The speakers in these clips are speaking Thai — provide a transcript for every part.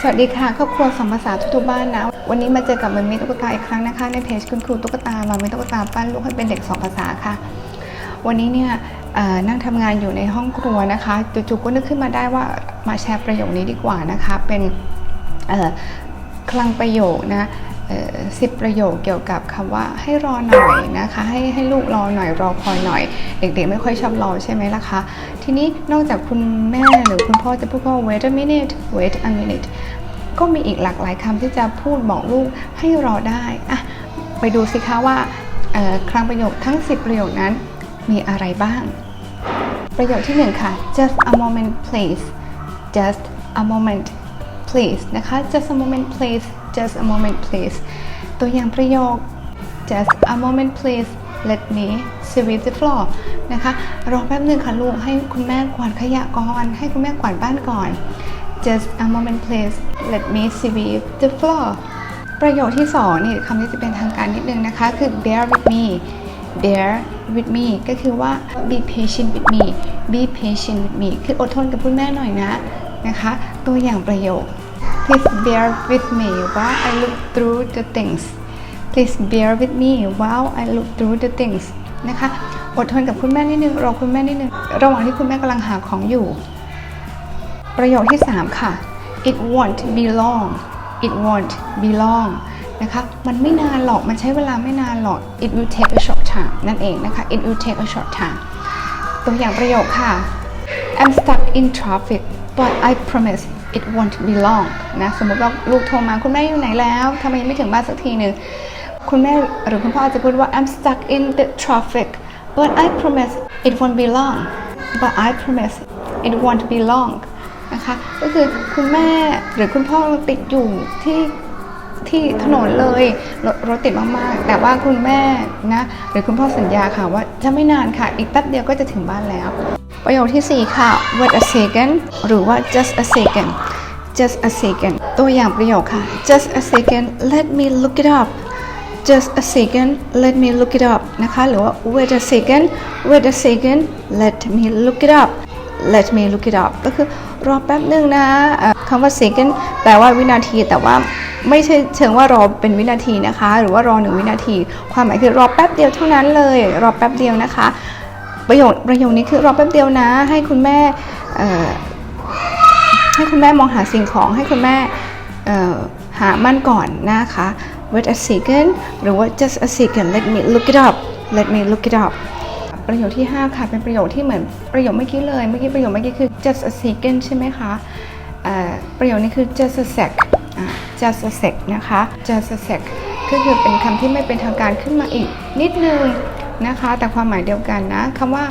สวัสดีค่ะครอบครัวสองภาษาทุกๆบ้านนะ วันนี้มาเจอกับมันมีตุ๊กตาอีกครั้งนะคะ ในเพจคุณครูตุ๊กตามามีตุ๊กตาปั้นลูกให้เป็นเด็กสองภาษาค่ะ วันนี้เนี่ยนั่งทำงานอยู่ในห้องครัวนะคะจู่ๆก็นึกขึ้นมาได้ว่ามาแชร์ประโยคนี้ดีกว่านะคะ เป็นคลังประโยคนะ สิบประโยคเกี่ยวกับคำว่าให้รอหน่อยนะคะให้ให้ลูกรอหน่อยรอคอยหน่อย เด็กๆไม่ค่อยชอบรอใช่ไหมล่ะคะ ทีนี้นอกจากคุณแม่หรือคุณพ่อจะพูดว่า wait a minute wait a minute ก็มีอีกหลากหลายคำที่จะพูดบอกลูกให้รอได้อะไปดูสิคะว่าคลังประโยคทั้ง 10 ประโยคนั้นมีอะไรบ้าง ประโยคที่หนึ่งค่ะ just a moment please just a moment please นะคะ just a moment please just a moment please ตัวอย่างประโยค just a moment please let me sweep the floor นะคะ รอแป๊บหนึ่งค่ะลูก ให้คุณแม่กวาดขยะก่อน ให้คุณแม่กวาดบ้านก่อน just a moment please let me sweep the floor ประโยคที่สองนี่คำนี้จะเป็นทางการนิดนึงนะคะ คือ bear with me bear with me ก็คือว่า be patient with me be patient with me คืออดทนกับคุณแม่หน่อยนะ นะคะ ตัวอย่างประโยค please bear with me while I look through the things please bear with me while I look through the things นะคะ อดทนกับคุณแม่นิดนึง รอคุณแม่นิดนึง ระหว่างที่คุณแม่กำลังหาของอยู่ ประโยคที่ 3 ค่ะ it won't be long it won't be long นะคะ มันไม่นานหรอก มันใช้เวลาไม่นานหรอก it will take a short time นั่นเองนะคะ it will take a short time ตัวอย่างประโยคค่ะ I'm stuck in traffic but I promise it won't be long นะสมมติว่าลูกโทรมาคุณแม่อยู่ไหนแล้วทำไมยังไม่ถึงบ้านสักทีหนึ่งคุณแม่หรือคุณพ่อจะพูดว่า I'm stuck in the traffic but I promise it won't be long but I promise it won't be long นะคะก็คือคุณแม่หรือคุณพ่อติดอยู่ที่ที่ถนนเลยรถรถติดมากๆ แต่ว่าคุณแม่นะหรือคุณพ่อสัญญาค่ะว่าจะไม่นานค่ะ อีกแป๊บเดียวก็จะถึงบ้านแล้ว ประโยคที่ 4 ค่ะ wait a second หรือว่า just a second just a second ตัวอย่างประโยคค่ะ just a second let me look it up just a second let me look it up นะคะ หรือว่า wait a second wait a second let me look it up let me look it up ก็คือรอแป๊บหนึ่งนะคำว่า second แปลว่าวินาที แต่ว่าไม่ใช่เชิงว่ารอเป็นวินาทีนะคะ หรือว่ารอหนึ่งวินาที ความหมายคือรอแป๊บเดียวเท่านั้นเลย รอแป๊บเดียวนะคะ ประโยคประโยคนี้คือรอแป๊บเดียวนะ ให้คุณแม่ให้คุณแม่มองหาสิ่งของให้คุณแม่หามันก่อนนะคะ wait a second หรือว่า just a second let me look it up let me look it up ประโยคที่ 5 ค่ะ เป็นประโยคที่เหมือนประโยคเมื่อกี้เลย เมื่อกี้ประโยคเมื่อกี้คือ just a second ใช่ไหมคะประโยคนี้คือ just a sec just a sec นะคะ just a sec ก็คือเป็นคำที่ไม่เป็นทางการขึ้นมาอีกนิดนึง นะคะ แต่ความหมายเดียวกันนะคำว่า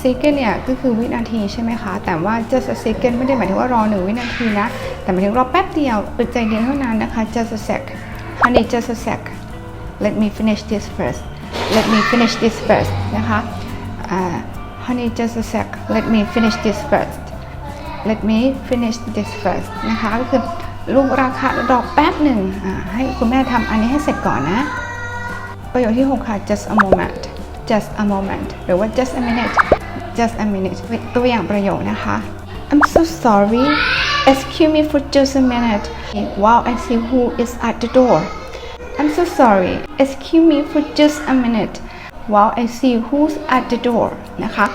second เนี่ยก็คือวินาทีใช่ไหมคะ แต่ว่า just a second ไม่ได้หมายถึงว่ารอหนึ่งวินาทีนะ แต่หมายถึงรอแป๊บเดียวอึดใจเดียวเท่านั้นนะคะ just a sec honey just a sec let me finish this first let me finish this first นะคะอ่า honey just a sec let me finish this first let me finish this first นะคะก็คือลูกราคารอแป๊บหนึ่งให้คุณแม่ทำอันนี้ให้เสร็จก่อนนะ ประโยคที่ 6 ค่ะ just a moment just a moment หรือว่า just a minute just a minute ตัวอย่างประโยคนะคะ I'm so sorry excuse me for just a minute while I see who is at the door I'm so sorry excuse me for just a minute while I see who's at the door นะคะ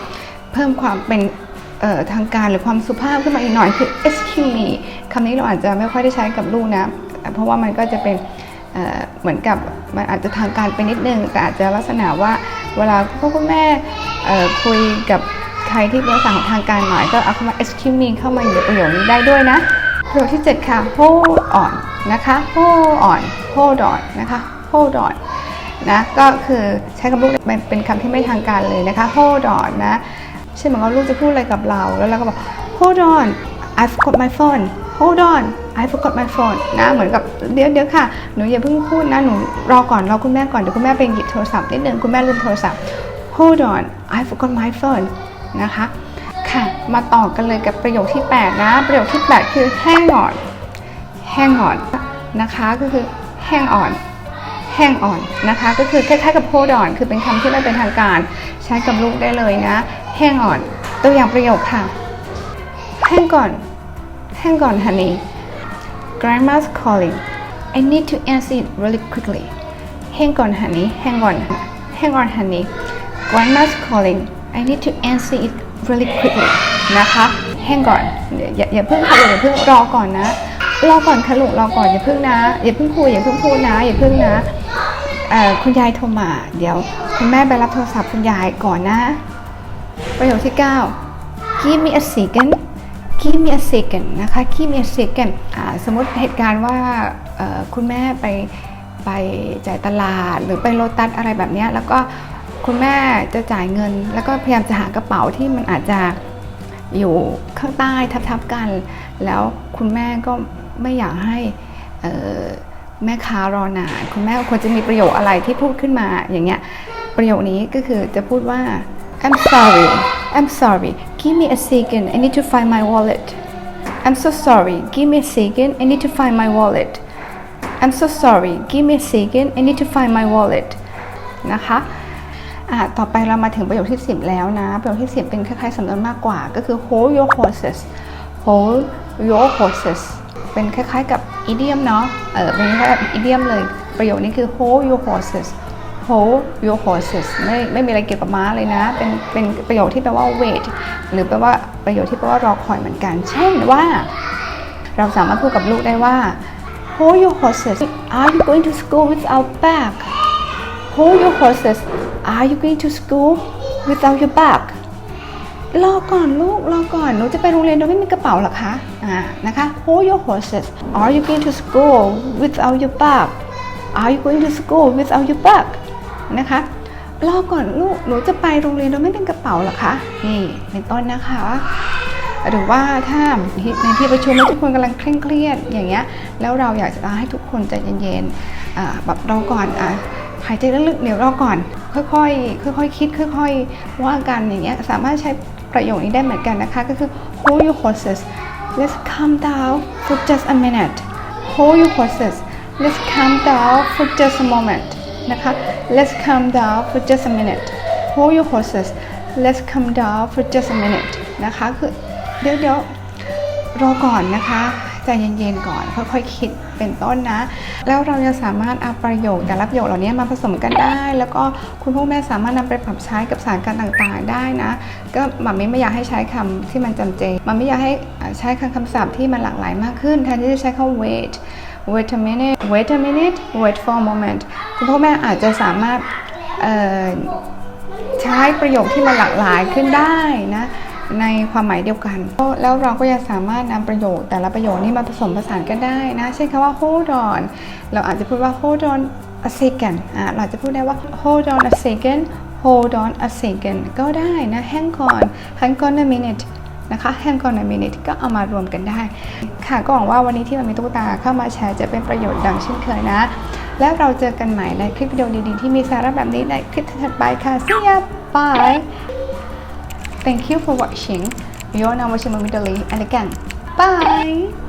เพิ่มความเป็นทางการหรือความสุภาพขึ้นมาอีกหน่อยคือ excuse me คำนี้เราอาจจะไม่ค่อยได้ใช้กับลูกนะ เพราะว่ามันก็จะเป็น เหมือนกับมันอาจจะทางการไปนิดนึง แต่อาจจะลักษณะว่าเวลาพ่อคุณแม่คุยกับใครที่เป็นภาษาของทางการหน่อยก็เอาคำว่า excuse me เข้ามาอยู่ในประโยคนี้ได้ด้วยนะประโยคที่ 7 ค่ะ hold on นะคะ hold on hold on นะคะ hold on นะก็คือใช้กับลูกเป็นคำที่ไม่ทางการเลยนะคะ hold on นะเช่นเหมือนว่าลูกจะพูดอะไรกับเรา แล้วเราก็บอก hold on I forgot my phone hold on I forgot my phone นะเหมือนกับเดี๋ยวเดี๋ยวค่ะหนูอย่าเพิ่งพูดนะหนูรอก่อนรอคุณแม่ก่อนเดี๋ยวคุณแม่ไปหยิบโทรศัพท์นิดนึงคุณแม่ลืมโทรศัพท์ hold on I forgot my phone นะคะค่ะมาต่อกันเลยกับประโยคที่ 8 นะ ประโยคที่ 8 คือ hang on hang on นะคะก็คือ hang on hang on นะคะก็คือคล้ายๆกับ hold on คือเป็นคำที่ไม่เป็นทางการ ใช้กับลูกได้เลยนะ hang on ตัวอย่างประโยคค่ะ hang on hang on honey grandma's calling I need to answer it really quickly hang on honey hang on hang on honey grandma's calling I need to answer it really quickly นะคะ hang on อย่าอย่าเพิ่งค่ะอย่าเพิ่งรอก่อนนะ รอก่อนค่ะลูกรอก่อนอย่าเพิ่งนะ อย่าเพิ่งคุยอย่าเพิ่งพูดนะ อย่าเพิ่งนะคุณยายโทรมา เดี๋ยวคุณแม่ไปรับโทรศัพท์คุณยายก่อนนะ ประโยคที่ 9 give me a second give me a second นะคะ give me a second สมมติเหตุการณ์ว่าคุณแม่ไปไปจ่ายตลาดหรือไปโลตัสอะไรแบบนี้แล้วก็คุณแม่จะจ่ายเงิน แล้วก็พยายามจะหากระเป๋าที่มันอาจจะอยู่ข้างใต้ทับๆกัน แล้วคุณแม่ก็ไม่อยากให้แม่ค้ารอนานคุณแม่ควรจะมีประโยคอะไรที่พูดขึ้นมาอย่างเงี้ยประโยคนี้ก็คือจะพูดว่า I'm sorry I'm sorry give me a second I need to find my wallet I'm so sorry give me a second I need to find my wallet I'm so sorry give me a second I need to find my wallet นะคะอะต่อไปเรามาถึงประโยคที่ 10 แล้วนะ ประโยคที่ 10 เป็นคล้ายๆสำนวนมากกว่า ก็คือ hold your horses hold your horses เป็นคล้ายๆกับ idiom เนาะ เออ เป็นคล้ายๆกับ idiom เลย ประโยคนี้คือ hold your horses hold your horses ไม่ไม่มีอะไรเกี่ยวกับม้าเลยนะ เป็นเป็นประโยคที่แปลว่า wait หรือแปลว่าประโยคที่แปลว่ารอคอยเหมือนกัน เช่นว่า เราสามารถพูดกับลูกได้ว่า hold your horses are you going to school without bag hold your horses are you going to school without your bag รอก่อนลูกรอก่อนหนูจะไปโรงเรียนโดยไม่มีกระเป๋าหรอคะอ่านะคะ hold your horses are you going to school without your bag are you going to school without your bag นะคะรอก่อนลูกหนูจะไปโรงเรียนโดยไม่เป็นกระเป๋าหรอคะนี่เป็นต้นนะคะ หรือว่าถ้าในที่ประชุมทุกคนกำลังเคร่งเครียดอย่างเงี้ยแล้วเราอยากจะให้ทุกคนใจเย็นๆแบบรอก่อนอะหายใจลึกๆเดี๋ยวรอก่อน ค่อยๆค่อยๆคิด ค่อยๆว่ากันอย่างเงี้ยสามารถใช้ประโยคนี้ได้เหมือนกันนะคะ ก็คือ hold your horses let's calm down for just a minute hold your horses let's calm down for just a moment นะคะ let's calm down for just a minute hold your horses let's calm down for just a minute นะคะคือเดี๋ยวเดี๋ยวรอก่อนนะคะใจเย็นๆก่อนค่อยๆคิดเป็นต้นนะ แล้วเราจะสามารถเอาประโยคแต่ละประโยคเหล่านี้มาผสมกันได้ แล้วก็คุณพ่อแม่สามารถนำไปปรับใช้กับสถานการณ์ต่างๆ ได้นะ ก็มัมมี่ไม่อยากให้ใช้คำที่มันจำเจมัมมี่อยากให้ใช้คำคำศัพท์ที่มันหลากหลายมากขึ้นแทนที่จะใช้คำ wait wait a minute wait a minute wait for a moment คุณพ่อแม่อาจจะสามารถใช้ประโยคที่มันหลากหลายขึ้นได้นะในความหมายเดียวกัน แล้วเราก็ยังสามารถนำประโยคแต่ละประโยคนี้มาผสมผสานกันได้นะ เช่นคำว่า hold on เราอาจจะพูดว่า hold on a second อะเราอาจจะพูดได้ว่า hold on a second hold on a second ก็ได้นะ hang on hang on a minute นะคะ hang on a minute ก็เอามารวมกันได้ ค่ะก็หวังว่าวันนี้ที่มันมีตุ๊กตาเข้ามาแชร์จะเป็นประโยชน์ดังเช่นเคยนะ แล้วเราเจอกันใหม่ในคลิปวิดีโอดีๆที่มีสาระแบบนี้ในคลิปถัดไปค่ะ see ya bye thank you for watching วิดีโอนำมาชิมมิดลี and again bye